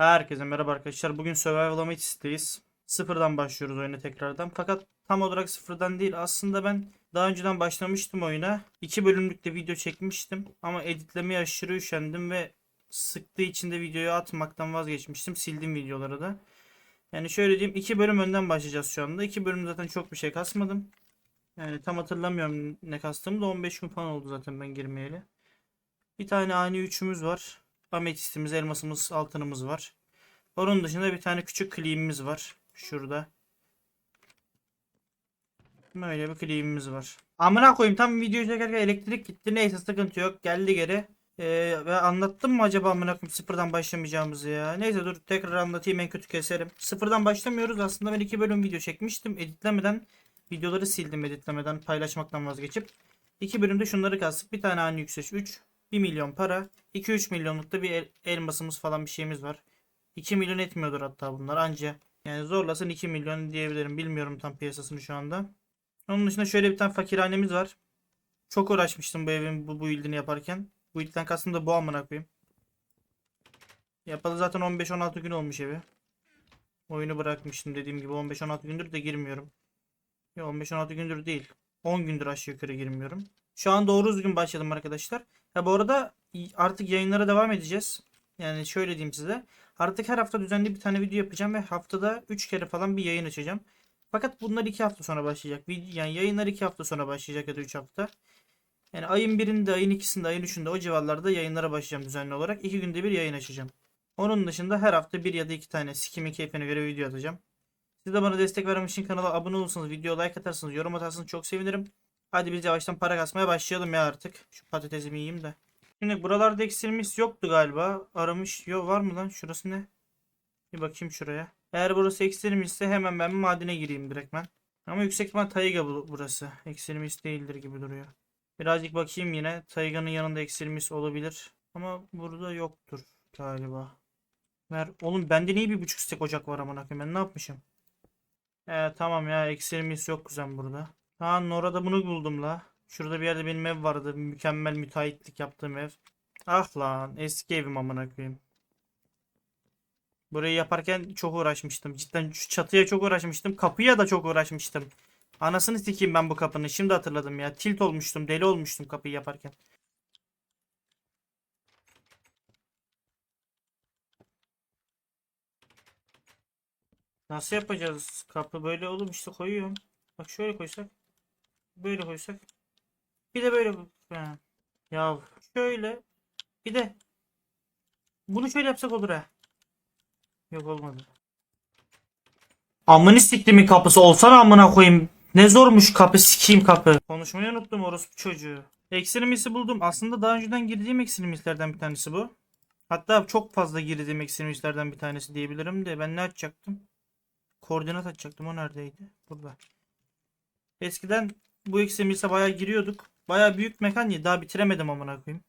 Herkese merhaba arkadaşlar. Bugün Survival Amethyst'teyiz. Sıfırdan başlıyoruz oyuna tekrardan. Fakat tam olarak sıfırdan değil. Aslında ben daha önceden başlamıştım oyuna. İki bölümlükte video çekmiştim. Ama editlemeye aşırı üşendim ve sıktığı için de videoyu atmaktan vazgeçmiştim. Sildim videoları da. Yani şöyle diyeyim. iki bölüm önden başlayacağız şu anda. İki bölüm zaten çok bir şey kasmadım. Yani tam hatırlamıyorum ne kastığımı da 15 gün falan oldu zaten ben girmeyeli. Bir tane ani üçümüz var. Ametistimiz, elmasımız, altınımız var. Onun dışında bir tane küçük kliğimiz var. Şurada. Böyle bir kliğimiz var. Amına koyayım tam videoyu çekerken elektrik gitti. Neyse sıkıntı yok. Geldi geri. Ee, anlattım mı acaba amına koyayım sıfırdan başlamayacağımızı ya. Neyse dur tekrar anlatayım en kötü keserim. Sıfırdan başlamıyoruz. Aslında ben iki bölüm video çekmiştim. Editlemeden videoları sildim editlemeden paylaşmaktan vazgeçip. İki bölümde şunları kastık. Bir tane ani yükseliş 3. 1 milyon para. 2-3 milyonluk da bir el- elmasımız falan bir şeyimiz var. 2 milyon etmiyordur hatta bunlar anca. Yani zorlasın 2 milyon diyebilirim. Bilmiyorum tam piyasasını şu anda. Onun dışında şöyle bir tane fakirhanemiz var. Çok uğraşmıştım bu evin bu, bu build'ini yaparken. Bu build'den kastım da bu amına koyayım. Yapalı zaten 15-16 gün olmuş evi. Oyunu bırakmıştım dediğim gibi 15-16 gündür de girmiyorum. Ya 15-16 gündür değil. 10 gündür aşağı yukarı girmiyorum. Şu an doğru düzgün başladım arkadaşlar. Ha bu arada artık yayınlara devam edeceğiz. Yani şöyle diyeyim size. Artık her hafta düzenli bir tane video yapacağım ve haftada 3 kere falan bir yayın açacağım. Fakat bunlar 2 hafta sonra başlayacak. Yani yayınlar 2 hafta sonra başlayacak ya da 3 hafta. Yani ayın 1'inde, ayın 2'sinde, ayın 3'ünde o civarlarda yayınlara başlayacağım düzenli olarak. 2 günde bir yayın açacağım. Onun dışında her hafta bir ya da iki tane sikimin keyfine göre video atacağım. Siz de bana destek vermek için kanala abone olursanız, video like atarsanız, yorum atarsanız çok sevinirim. Hadi biz yavaştan para kasmaya başlayalım ya artık. Şu patatesimi yiyeyim de. Şimdi buralarda eksilmiş yoktu galiba. Aramış. Yo var mı lan? Şurası ne? Bir bakayım şuraya. Eğer burası eksilmişse hemen ben madene gireyim direktmen. Ama yüksek ihtimal Tayga bu- burası. Eksilmiş değildir gibi duruyor. Birazcık bakayım yine. Tayga'nın yanında eksilmiş olabilir. Ama burada yoktur galiba. Ver. Oğlum bende niye bir buçuk stek ocak var amına koyayım ben ne yapmışım? Ee, tamam ya eksilmiş yok kuzen burada. Ha Nora'da bunu buldum la. Şurada bir yerde benim ev vardı. Mükemmel müteahhitlik yaptığım ev. Ah lan eski evim amına koyayım. Burayı yaparken çok uğraşmıştım. Cidden şu çatıya çok uğraşmıştım. Kapıya da çok uğraşmıştım. Anasını sikeyim ben bu kapının. Şimdi hatırladım ya. Tilt olmuştum. Deli olmuştum kapıyı yaparken. Nasıl yapacağız? Kapı böyle oğlum işte koyuyorum. Bak şöyle koysak. Böyle koysak. Bir de böyle. Ya şöyle. Bir de. Bunu şöyle yapsak olur ha. Yok olmadı. Amını siktimin kapısı olsana amına koyayım. Ne zormuş kapı sikeyim kapı. Konuşmayı unuttum orospu çocuğu. Ekstremisi buldum. Aslında daha önceden girdiğim ekstremislerden bir tanesi bu. Hatta çok fazla girdiğim ekstremistlerden bir tanesi diyebilirim de ben ne açacaktım? Koordinat açacaktım. O neredeydi? Burada. Eskiden bu ekstremiste bayağı giriyorduk. Bayağı büyük mekan ya. Daha bitiremedim amına koyayım.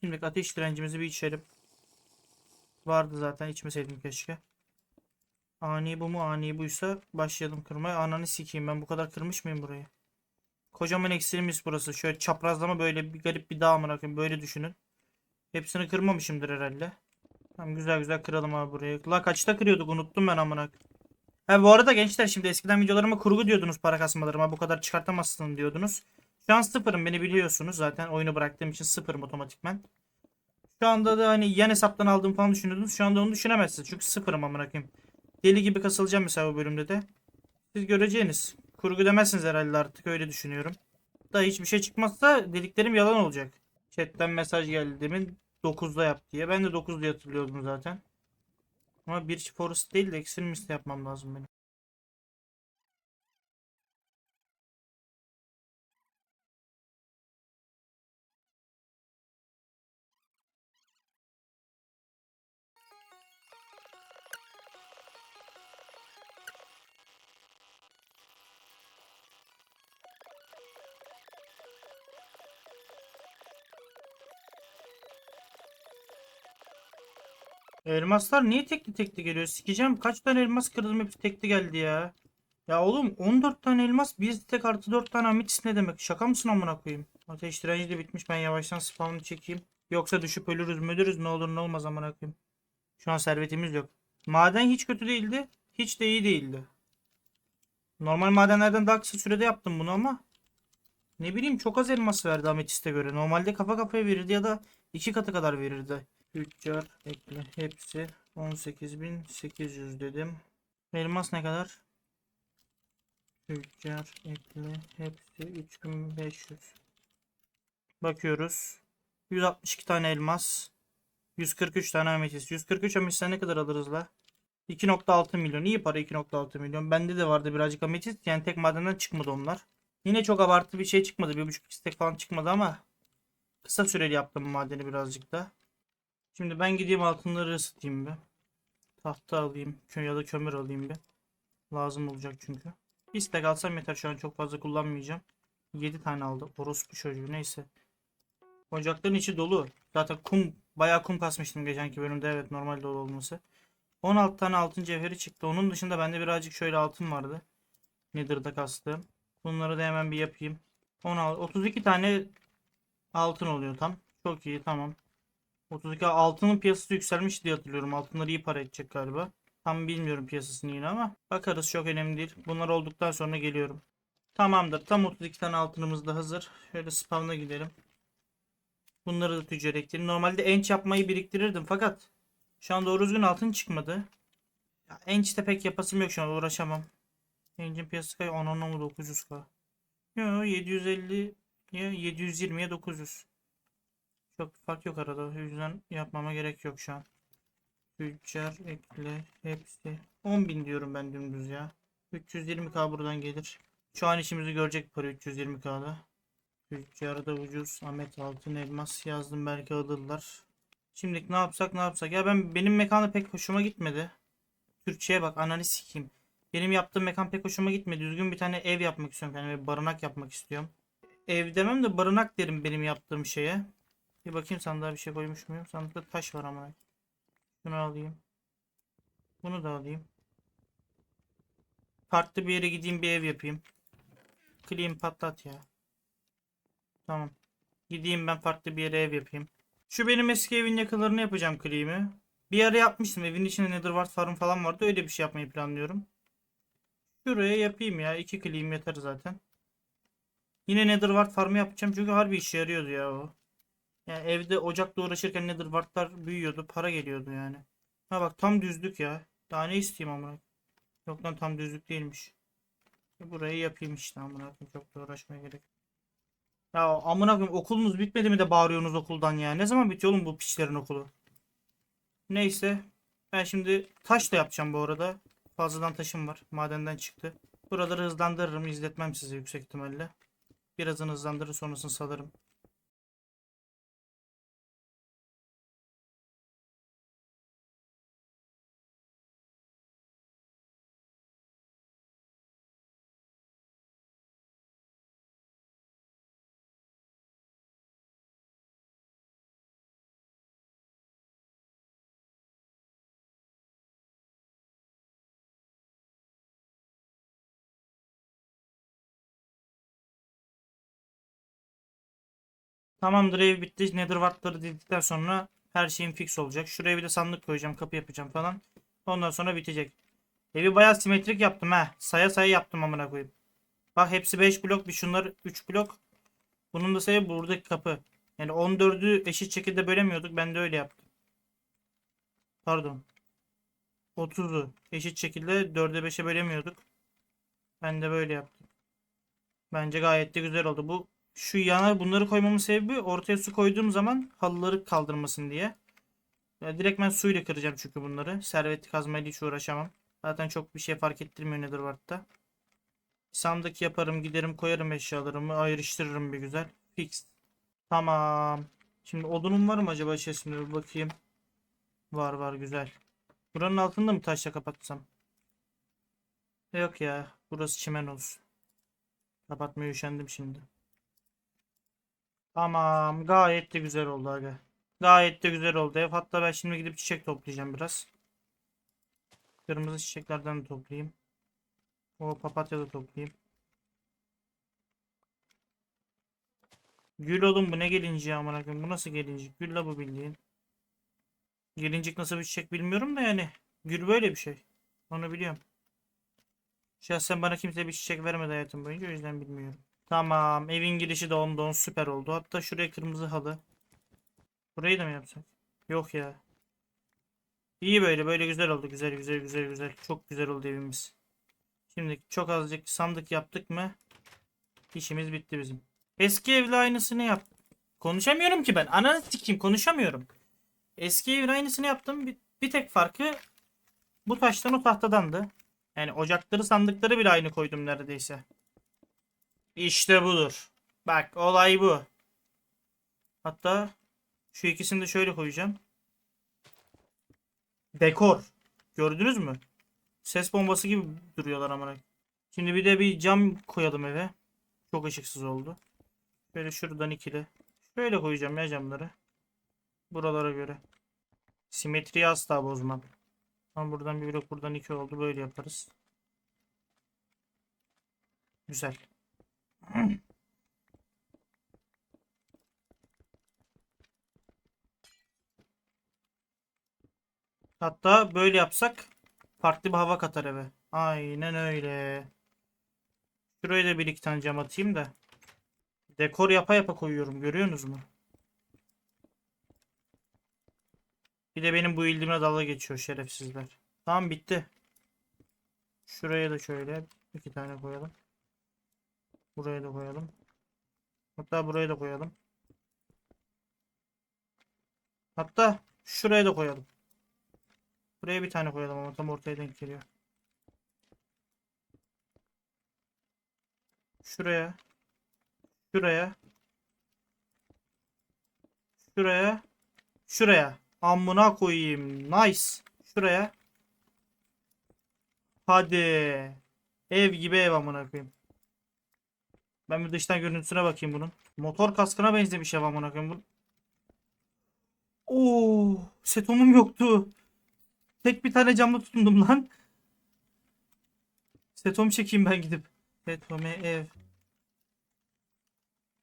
Şimdi ateş direncimizi bir içelim. Vardı zaten içmeseydim keşke. Ani bu mu ani buysa başlayalım kırmaya. Ananı sikeyim ben bu kadar kırmış mıyım burayı? Kocaman ekstremist burası. Şöyle çaprazlama böyle bir garip bir dağ amına koyayım. Böyle düşünün. Hepsini kırmamışımdır herhalde. Tamam güzel güzel kıralım abi burayı. La kaçta kırıyorduk unuttum ben amına. Ha bu arada gençler şimdi eskiden videolarıma kurgu diyordunuz para kasmalarıma bu kadar çıkartamazsın diyordunuz. Şu an sıfırım beni biliyorsunuz zaten oyunu bıraktığım için sıfırım otomatikmen. Şu anda da hani yan hesaptan aldığım falan düşünüyordunuz. Şu anda onu düşünemezsiniz çünkü sıfırım amına koyayım. Deli gibi kasılacağım mesela bu bölümde de. Siz göreceğiniz. Kurgu demezsiniz herhalde artık öyle düşünüyorum. Da hiçbir şey çıkmazsa dediklerim yalan olacak. Chat'ten mesaj geldi demin 9'da yap diye. Ben de 9 diye hatırlıyordum zaten. Ama bir forest değil de extremist yapmam lazım benim. Elmaslar niye tekli tekli geliyor? Sikeceğim. Kaç tane elmas kırdım hepsi tekli geldi ya. Ya oğlum 14 tane elmas bir tek artı 4 tane ametist ne demek? Şaka mısın amına koyayım? Ateş direnci de bitmiş ben yavaştan spawn'ı çekeyim. Yoksa düşüp ölürüz müdürüz ne olur ne olmaz amına koyayım. Şu an servetimiz yok. Maden hiç kötü değildi. Hiç de iyi değildi. Normal madenlerden daha kısa sürede yaptım bunu ama ne bileyim çok az elmas verdi ametiste göre. Normalde kafa kafaya verirdi ya da iki katı kadar verirdi. Tüccar ekle hepsi 18.800 dedim. Elmas ne kadar? Tüccar ekle hepsi 3500. Bakıyoruz. 162 tane elmas. 143 tane ametist. 143 ametisten ne kadar alırız la? 2.6 milyon. İyi para 2.6 milyon. Bende de vardı birazcık ametist. Yani tek madenden çıkmadı onlar. Yine çok abartı bir şey çıkmadı. 1.5 istek falan çıkmadı ama kısa süreli yaptım madeni birazcık da. Şimdi ben gideyim altınları ısıtayım bir. Tahta alayım. Ya da kömür alayım bir. Lazım olacak çünkü. İstek alsam yeter. Şu an çok fazla kullanmayacağım. 7 tane aldı. Orospu çocuğu neyse. Ocakların içi dolu. Zaten kum bayağı kum kasmıştım geçenki bölümde. Evet normal dolu olması. 16 tane altın cevheri çıktı. Onun dışında bende birazcık şöyle altın vardı. Nether'da kastığım. Bunları da hemen bir yapayım. 16, 32 tane altın oluyor tam. Çok iyi tamam. 32 altının piyasası yükselmiş diye hatırlıyorum. Altınları iyi para edecek galiba. Tam bilmiyorum piyasasını yine ama bakarız çok önemli değil. Bunlar olduktan sonra geliyorum. Tamamdır. Tam 32 tane altınımız da hazır. Şöyle spawn'a gidelim. Bunları da tüccar ekleyelim. Normalde enç yapmayı biriktirirdim fakat şu an doğru düzgün altın çıkmadı. Ya, enç'te pek yapasım yok şu an uğraşamam. Ench'in piyasası kaç? 10 10 900k. Yo 750 ya 720'ye 900. Çok bir fark yok arada. O yüzden yapmama gerek yok şu an. Tüccar ekle hepsi. 10.000 diyorum ben dümdüz ya. 320k buradan gelir. Şu an işimizi görecek para 320k'da. Tüccarda ucuz. Ahmet altın elmas yazdım belki alırlar. Şimdi ne yapsak ne yapsak. Ya ben benim mekanı pek hoşuma gitmedi. Türkçe'ye bak ananı sikeyim. Benim yaptığım mekan pek hoşuma gitmedi. Düzgün bir tane ev yapmak istiyorum. Yani bir barınak yapmak istiyorum. Ev demem de barınak derim benim yaptığım şeye. Bir bakayım sandığa bir şey koymuş muyum? Sandıkta taş var ama. Şunu alayım. Bunu da alayım. Farklı bir yere gideyim bir ev yapayım. Clean patlat ya. Tamam. Gideyim ben farklı bir yere ev yapayım. Şu benim eski evin yakınlarını yapacağım Clean'i. Bir ara yapmıştım. Evin içinde Netherwart farm falan vardı. Öyle bir şey yapmayı planlıyorum. Şuraya yapayım ya. İki Clean yeter zaten. Yine Netherwart farmı yapacağım. Çünkü harbi işe yarıyordu ya o. Yani evde ocakla uğraşırken Netherwart'lar büyüyordu. Para geliyordu yani. Ha bak tam düzlük ya. Daha ne isteyeyim amına. Yok lan tam düzlük değilmiş. E, Burayı yapayım işte amına. Çok da uğraşmaya gerek. Ya amına koyayım okulunuz bitmedi mi de bağırıyorsunuz okuldan ya. Ne zaman bitiyor oğlum bu piçlerin okulu? Neyse. Ben şimdi taş da yapacağım bu arada. Fazladan taşım var. Madenden çıktı. Buraları hızlandırırım. izletmem size yüksek ihtimalle. Birazını hızlandırır sonrasını salarım. Tamamdır ev bitti. Netherwart'ları dildikten sonra her şeyim fix olacak. Şuraya bir de sandık koyacağım. Kapı yapacağım falan. Ondan sonra bitecek. Evi bayağı simetrik yaptım ha. Saya saya yaptım amına koyayım. Bak hepsi 5 blok. Bir şunlar 3 blok. Bunun da sebebi buradaki kapı. Yani 14'ü eşit şekilde bölemiyorduk. Ben de öyle yaptım. Pardon. 30'u eşit şekilde 4'e 5'e bölemiyorduk. Ben de böyle yaptım. Bence gayet de güzel oldu. Bu şu yana bunları koymamın sebebi ortaya su koyduğum zaman halıları kaldırmasın diye. Ya direkt ben suyla kıracağım çünkü bunları. Servetli kazmayla hiç uğraşamam. Zaten çok bir şey fark ettirmiyor Netherwart'ta. Sandık yaparım giderim koyarım eşyalarımı ayrıştırırım bir güzel. Fix. Tamam. Şimdi odunum var mı acaba içerisinde bir bakayım. Var var güzel. Buranın altında mı taşla kapatsam? Yok ya. Burası çimen olsun. Kapatmaya üşendim şimdi. Tamam. Gayet de güzel oldu aga. Gayet de güzel oldu ev. Hatta ben şimdi gidip çiçek toplayacağım biraz. Kırmızı çiçeklerden de toplayayım. O papatya da toplayayım. Gül oğlum bu ne gelincik amına koyayım. Bu nasıl gelincik? Gül la bu bildiğin. Gelincik nasıl bir çiçek bilmiyorum da yani. Gül böyle bir şey. Onu biliyorum. Şahsen bana kimse bir çiçek vermedi hayatım boyunca o yüzden bilmiyorum. Tamam evin girişi de ondan süper oldu. Hatta şuraya kırmızı halı. Burayı da mı yapsak? Yok ya. İyi böyle böyle güzel oldu. Güzel güzel güzel güzel. Çok güzel oldu evimiz. Şimdi çok azıcık sandık yaptık mı? İşimiz bitti bizim. Eski evle aynısını yap. Konuşamıyorum ki ben. Ananı sikeyim konuşamıyorum. Eski evin aynısını yaptım. Bir, bir tek farkı bu taştan o tahtadandı. Yani ocakları sandıkları bile aynı koydum neredeyse. İşte budur. Bak olay bu. Hatta şu ikisini de şöyle koyacağım. Dekor. Gördünüz mü? Ses bombası gibi duruyorlar amına. Şimdi bir de bir cam koyalım eve. Çok ışıksız oldu. Şöyle şuradan ikili. Şöyle koyacağım ya camları. Buralara göre. Simetriyi asla bozmam. Ama buradan bir blok buradan iki oldu. Böyle yaparız. Güzel. Hatta böyle yapsak farklı bir hava katar eve. Aynen öyle. Şuraya da bir iki tane cam atayım da. Dekor yapa yapa koyuyorum. Görüyorsunuz mu? Bir de benim bu ildiğime dalga geçiyor şerefsizler. Tamam bitti. Şuraya da şöyle iki tane koyalım. Buraya da koyalım. Hatta buraya da koyalım. Hatta şuraya da koyalım. Buraya bir tane koyalım ama tam ortaya denk geliyor. Şuraya. Şuraya. Şuraya. Şuraya. Amına koyayım. Nice. Şuraya. Hadi. Ev gibi ev amına koyayım. Ben bir dıştan görüntüsüne bakayım bunun. Motor kaskına benzemiş ev amına koyayım. Bu... Oo, setomum yoktu. Tek bir tane camlı tutundum lan. Setom çekeyim ben gidip. Set home ev.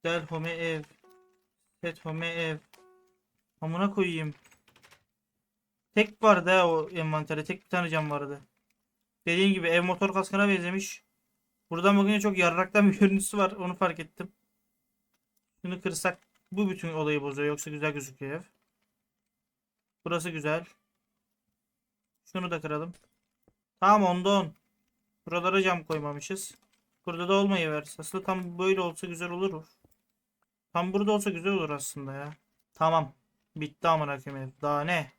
Del home ev. Set home ev. Amına koyayım. Tek vardı ha o envantere. Tek bir tane cam vardı. Dediğim gibi ev motor kaskına benzemiş. Buradan bakınca çok yarraktan bir görüntüsü var. Onu fark ettim. Şunu kırsak bu bütün olayı bozuyor. Yoksa güzel gözüküyor ev. Burası güzel. Şunu da kıralım. Tamam onda on. Buralara cam koymamışız. Burada da olmayıver. Aslında tam böyle olsa güzel olur. Tam burada olsa güzel olur aslında ya. Tamam. Bitti amına koyayım. Daha ne?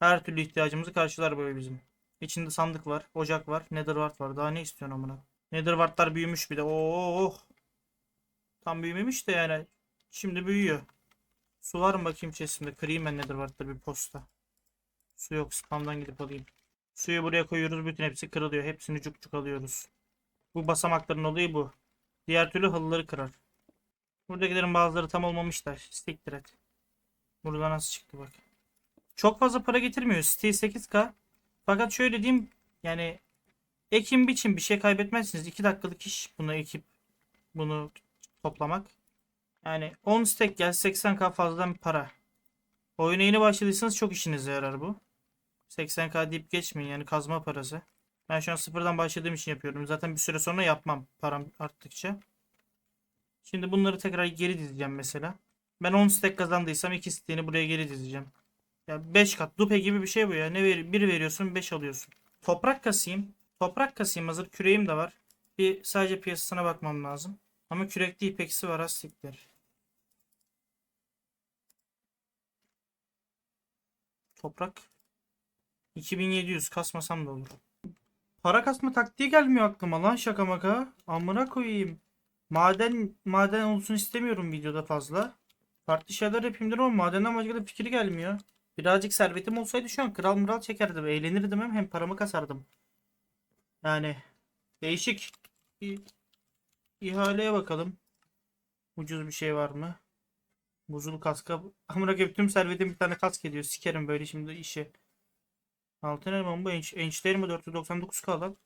Her türlü ihtiyacımızı karşılar böyle bizim. İçinde sandık var, ocak var, netherwart var. Daha ne istiyorsun amına? Netherwart'lar büyümüş bir de. Oh. Tam büyümemiş de yani. Şimdi büyüyor. Su var mı bakayım chestimde? Kırayım ben netherwart'ları bir posta. Su yok. Spam'dan gidip alayım. Suyu buraya koyuyoruz. Bütün hepsi kırılıyor. Hepsini cuk cuk alıyoruz. Bu basamakların olayı bu. Diğer türlü halıları kırar. Buradakilerin bazıları tam olmamış da. Siktir et. Burada nasıl çıktı bak. Çok fazla para getirmiyor. Siteyi 8K. Fakat şöyle diyeyim. Yani ekim biçim bir şey kaybetmezsiniz. 2 dakikalık iş bunu ekip bunu toplamak. Yani 10 stack gel 80k fazladan para. Oyuna yeni başladıysanız çok işinize yarar bu. 80k deyip geçmeyin yani kazma parası. Ben şu an sıfırdan başladığım için yapıyorum. Zaten bir süre sonra yapmam param arttıkça. Şimdi bunları tekrar geri dizeceğim mesela. Ben 10 stack kazandıysam 2 stack'ini buraya geri dizeceğim. Ya 5 kat dupe gibi bir şey bu ya. Ne ver, bir veriyorsun 5 alıyorsun. Toprak kasayım. Toprak kasayım hazır küreğim de var. Bir sadece piyasasına bakmam lazım. Ama kürekli ipeksi var az siktir. Toprak 2700 kasmasam da olur. Para kasma taktiği gelmiyor aklıma lan şaka maka. Amına koyayım. Maden maden olsun istemiyorum videoda fazla. Farklı şeyler yapayım diyorum ama madenden başka da fikri gelmiyor. Birazcık servetim olsaydı şu an kral mural çekerdim. Eğlenirdim hem, hem paramı kasardım. Yani değişik. Bir ihaleye bakalım. Ucuz bir şey var mı? Buzul kaska. Amına koyayım tüm servetim bir tane kask ediyor. Sikerim böyle şimdi işi. Altın elmam bu enç, ençler mi 499 kaldı.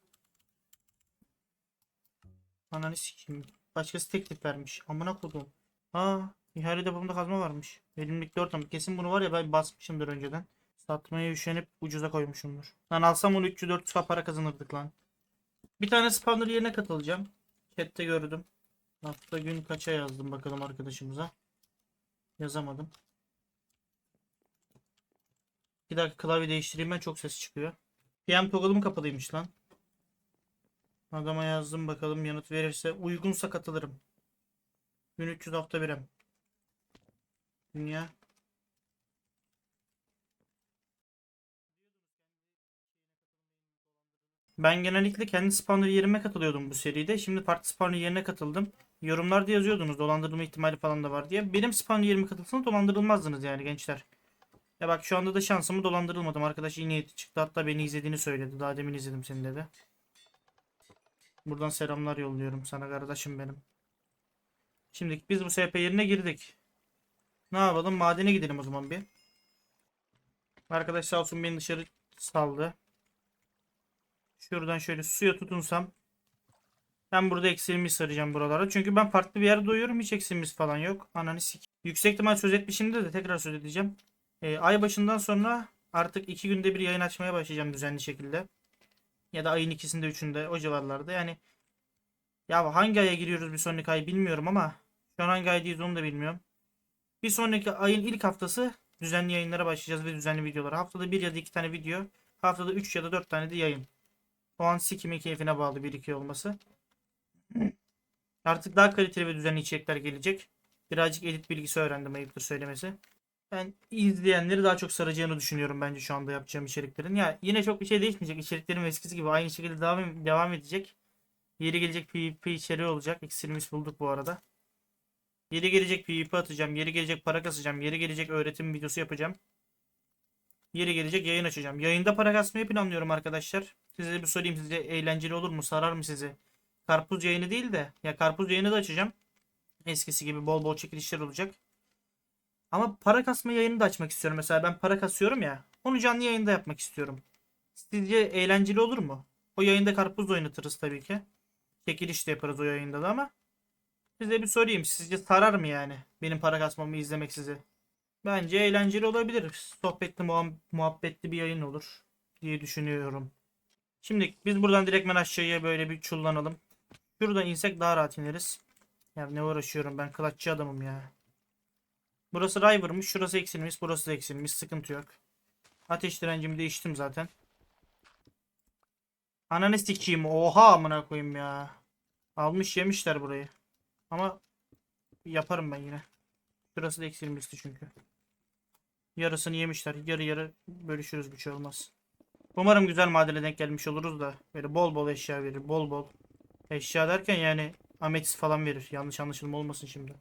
Ananı sikeyim. Başkası teklif vermiş. Amına kodum. Aa İhale deposunda kazma varmış. Elimlik 4 ama kesin bunu var ya ben basmışımdır önceden. Satmaya üşenip ucuza koymuşumdur. Lan alsam onu 300-400 para kazanırdık lan. Bir tane spawner yerine katılacağım. Chat'te gördüm. Hafta gün kaça yazdım bakalım arkadaşımıza. Yazamadım. Bir dakika klavye değiştireyim ben çok ses çıkıyor. PM toggle'ım kapalıymış lan. Adama yazdım bakalım yanıt verirse. Uygunsa katılırım. 1300 hafta birem. Dünya. Ben genellikle kendi spawner yerime katılıyordum bu seride. Şimdi farklı spawner yerine katıldım. Yorumlarda yazıyordunuz dolandırılma ihtimali falan da var diye. Benim spawner yerime katılsanız dolandırılmazdınız yani gençler. Ya bak şu anda da şansımı dolandırılmadım. Arkadaş iyi niyeti çıktı. Hatta beni izlediğini söyledi. Daha demin izledim seni dedi. Buradan selamlar yolluyorum sana kardeşim benim. Şimdi biz bu SP yerine girdik. Ne yapalım? Madene gidelim o zaman bir. Arkadaş sağ olsun beni dışarı saldı. Şuradan şöyle suya tutunsam. Ben burada eksilmiş saracağım buralara. Çünkü ben farklı bir yerde doyuyorum. Hiç eksilmiş falan yok. Ananı sik. Yüksek ihtimal söz etmişimdir de tekrar söz edeceğim. Ee, ay başından sonra artık iki günde bir yayın açmaya başlayacağım düzenli şekilde. Ya da ayın ikisinde üçünde o civarlarda. Yani ya hangi aya giriyoruz bir sonraki ay bilmiyorum ama şu an hangi aydayız onu da bilmiyorum. Bir sonraki ayın ilk haftası düzenli yayınlara başlayacağız ve düzenli videolara. Haftada bir ya da iki tane video. Haftada üç ya da dört tane de yayın. O an sikimin keyfine bağlı bir iki olması. Artık daha kaliteli ve düzenli içerikler gelecek. Birazcık edit bilgisi öğrendim ayıptır söylemesi. Ben izleyenleri daha çok saracağını düşünüyorum bence şu anda yapacağım içeriklerin. Ya yine çok bir şey değişmeyecek. İçeriklerim eskisi gibi aynı şekilde devam, devam edecek. Yeri gelecek PvP içeriği olacak. Eksilmiş bulduk bu arada. Yeri gelecek PvP atacağım. Yeri gelecek para kasacağım. Yeri gelecek öğretim videosu yapacağım. Yeri gelecek yayın açacağım. Yayında para kasmayı planlıyorum arkadaşlar. Size bir sorayım size eğlenceli olur mu? Sarar mı sizi? Karpuz yayını değil de ya karpuz yayını da açacağım. Eskisi gibi bol bol çekilişler olacak. Ama para kasma yayını da açmak istiyorum. Mesela ben para kasıyorum ya. Onu canlı yayında yapmak istiyorum. Sizce eğlenceli olur mu? O yayında karpuz oynatırız tabii ki. Çekiliş de yaparız o yayında da ama. Size bir sorayım. Sizce sarar mı yani? Benim para kasmamı izlemek sizi. Bence eğlenceli olabilir. Sohbetli muhabbetli bir yayın olur diye düşünüyorum. Şimdi biz buradan direktmen aşağıya böyle bir çullanalım. Şuradan insek daha rahat ineriz. Ya ne uğraşıyorum ben kılaççı adamım ya. Burası River'mış, şurası eksilmiş, burası da eksilmiş. Sıkıntı yok. Ateş direncimi değiştim zaten. Ananı sikeyim. Oha amına koyayım ya. Almış yemişler burayı. Ama yaparım ben yine. Şurası da eksilmişti çünkü. Yarısını yemişler. Yarı yarı bölüşürüz bir şey olmaz. Umarım güzel madene denk gelmiş oluruz da böyle bol bol eşya verir. Bol bol. Eşya derken yani ametist falan verir. Yanlış anlaşılma olmasın şimdi.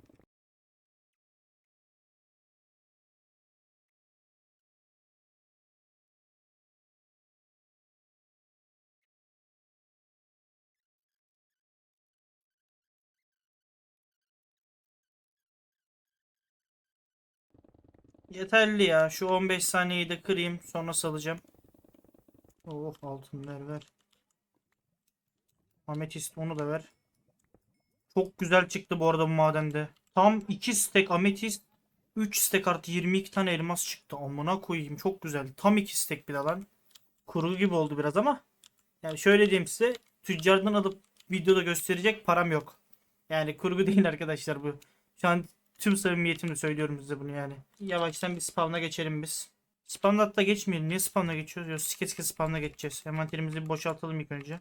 Yeterli ya. Şu 15 saniyeyi de kırayım. Sonra salacağım. Oh altınlar ver. Ametist onu da ver. Çok güzel çıktı bu arada bu madende. Tam 2 stack ametist. 3 stack artı 22 tane elmas çıktı. Amına koyayım çok güzel. Tam 2 stack bile lan. Kurgu gibi oldu biraz ama. Yani şöyle diyeyim size. Tüccardan alıp videoda gösterecek param yok. Yani kurgu değil arkadaşlar bu. Şu an tüm samimiyetimle söylüyorum size bunu yani. Yavaştan bir spawn'a geçelim biz. Spawn'da hatta geçmeyelim. Niye spawn'a geçiyoruz? Yok sike sike spawn'a geçeceğiz. Envanterimizi bir boşaltalım ilk önce.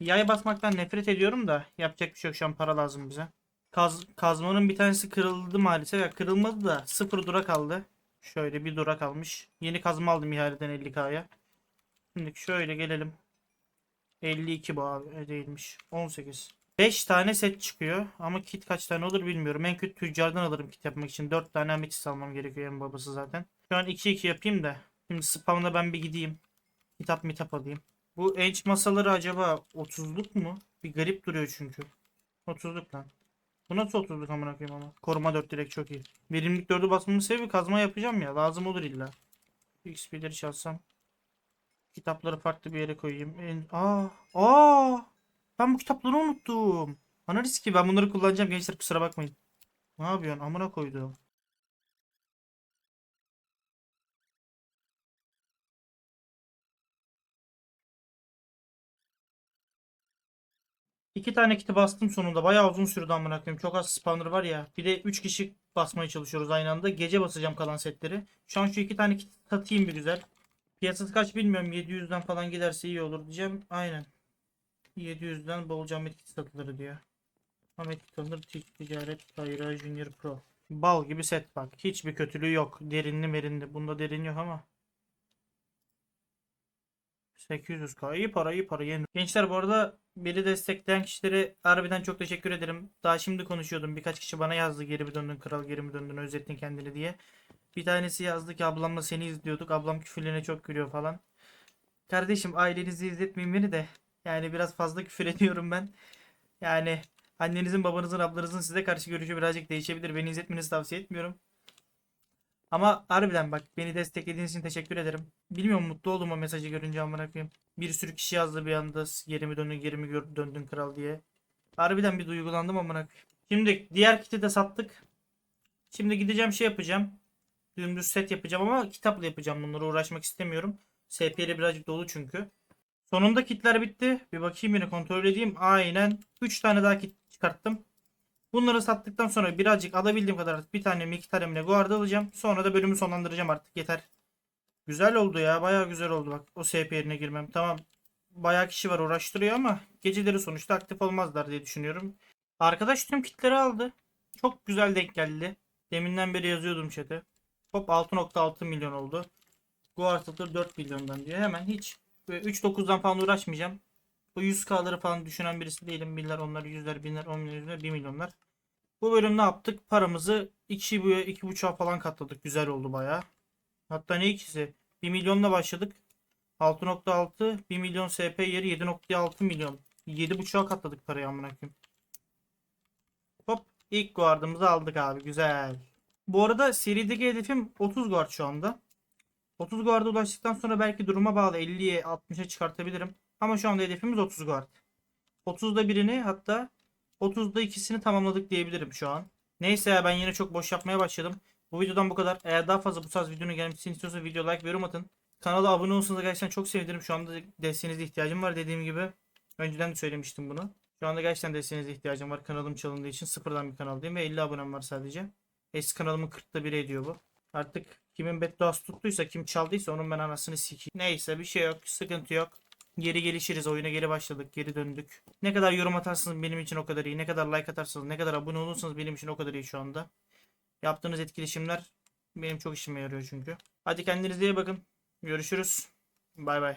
Yay basmaktan nefret ediyorum da yapacak bir şey yok şu an para lazım bize. Kaz, kazmanın bir tanesi kırıldı maalesef. Ya kırılmadı da sıfır dura kaldı. Şöyle bir dura kalmış. Yeni kazma aldım ihaleden 50k'ya. Şimdi şöyle gelelim. 52 bu abi e, değilmiş. 18. 5 tane set çıkıyor ama kit kaç tane olur bilmiyorum. En kötü tüccardan alırım kit yapmak için. 4 tane ametist almam gerekiyor en babası zaten. Şu an 2-2 yapayım da. Şimdi spawn'a ben bir gideyim. Kitap mitap alayım. Bu enç masaları acaba 30'luk mu? Bir garip duruyor çünkü. 30'luk lan. Bu nasıl 30'luk amına koyayım ama. Koruma 4 direkt çok iyi. Verimlilik 4'ü basmamın sebebi kazma yapacağım ya. Lazım olur illa. XP'leri çalsam. Kitapları farklı bir yere koyayım. En... Aa, aa! Ben bu kitapları unuttum. Ana riski ben bunları kullanacağım gençler kusura bakmayın. Ne yapıyorsun? Amına koyduğum. İki tane kiti bastım sonunda. Bayağı uzun sürdü amına koyayım. Çok az spawner var ya. Bir de 3 kişi basmaya çalışıyoruz aynı anda. Gece basacağım kalan setleri. Şu an şu iki tane kit satayım bir güzel. Piyasası kaç bilmiyorum. 700'den falan giderse iyi olur diyeceğim. Aynen. 700'den bolca Ahmet kit satılır diyor. Ahmet kit alınır. Tic Ticaret Kayra Junior Pro. Bal gibi set bak. Hiçbir kötülüğü yok. Derinli merindi. Bunda derin yok ama. 800k iyi para iyi para yeni. Gençler bu arada beni destekleyen kişilere harbiden çok teşekkür ederim. Daha şimdi konuşuyordum. Birkaç kişi bana yazdı geri mi döndün kral geri mi döndün özlettin kendini diye. Bir tanesi yazdı ki ablamla seni izliyorduk. Ablam küfürlerine çok gülüyor falan. Kardeşim ailenizi izletmeyin beni de. Yani biraz fazla küfür ediyorum ben. Yani annenizin babanızın ablanızın size karşı görüşü birazcık değişebilir. Beni izletmenizi tavsiye etmiyorum. Ama harbiden bak beni desteklediğiniz için teşekkür ederim. Bilmiyorum mutlu oldum o mesajı görünce amına koyayım. Bir sürü kişi yazdı bir anda geri mi döndün geri mi döndün kral diye. Harbiden bir duygulandım amına koyayım. Şimdi diğer kiti de sattık. Şimdi gideceğim şey yapacağım. Dümdüz set yapacağım ama kitapla yapacağım bunları uğraşmak istemiyorum. SP'li birazcık dolu çünkü. Sonunda kitler bitti. Bir bakayım yine kontrol edeyim. Aynen 3 tane daha kit çıkarttım. Bunları sattıktan sonra birazcık alabildiğim kadar bir tane mi iki tane mi guard alacağım. Sonra da bölümü sonlandıracağım artık yeter. Güzel oldu ya bayağı güzel oldu bak o SP yerine girmem. Tamam bayağı kişi var uğraştırıyor ama geceleri sonuçta aktif olmazlar diye düşünüyorum. Arkadaş tüm kitleri aldı. Çok güzel denk geldi. Deminden beri yazıyordum chat'e. Hop 6.6 milyon oldu. Guard atılır 4 milyondan diyor. Hemen hiç böyle 3.9'dan falan uğraşmayacağım. Bu 100k'ları falan düşünen birisi değilim. Biller, onlar, yüzler, binler, 10 milyon, yüzler, 1 milyonlar. Bu bölüm ne yaptık? Paramızı 2 bu 2.5'a falan katladık. Güzel oldu bayağı. Hatta ne ikisi? 1 milyonla başladık. 6.6 1 milyon SP yeri 7.6 milyon. 7.5'a katladık parayı amına koyayım. Hop ilk guardımızı aldık abi. Güzel. Bu arada serideki hedefim 30 guard şu anda. 30 guard'a ulaştıktan sonra belki duruma bağlı 50'ye 60'a çıkartabilirim. Ama şu anda hedefimiz 30 guard. 30'da birini hatta 30'da ikisini tamamladık diyebilirim şu an. Neyse ya ben yine çok boş yapmaya başladım. Bu videodan bu kadar. Eğer daha fazla bu tarz videonun gelmesini istiyorsanız video like ve yorum atın. Kanala abone olursanız gerçekten çok sevinirim. Şu anda desteğinize ihtiyacım var dediğim gibi. Önceden de söylemiştim bunu. Şu anda gerçekten desteğinize ihtiyacım var. Kanalım çalındığı için sıfırdan bir kanaldayım ve 50 abonem var sadece. Eski kanalımın 40'ta biri ediyor bu. Artık kimin bedduası tuttuysa kim çaldıysa onun ben anasını sikeyim. Neyse bir şey yok sıkıntı yok. Geri gelişiriz oyuna geri başladık geri döndük. Ne kadar yorum atarsanız benim için o kadar iyi. Ne kadar like atarsanız ne kadar abone olursanız benim için o kadar iyi şu anda. Yaptığınız etkileşimler benim çok işime yarıyor çünkü. Hadi kendinize iyi bakın. Görüşürüz. Bay bay.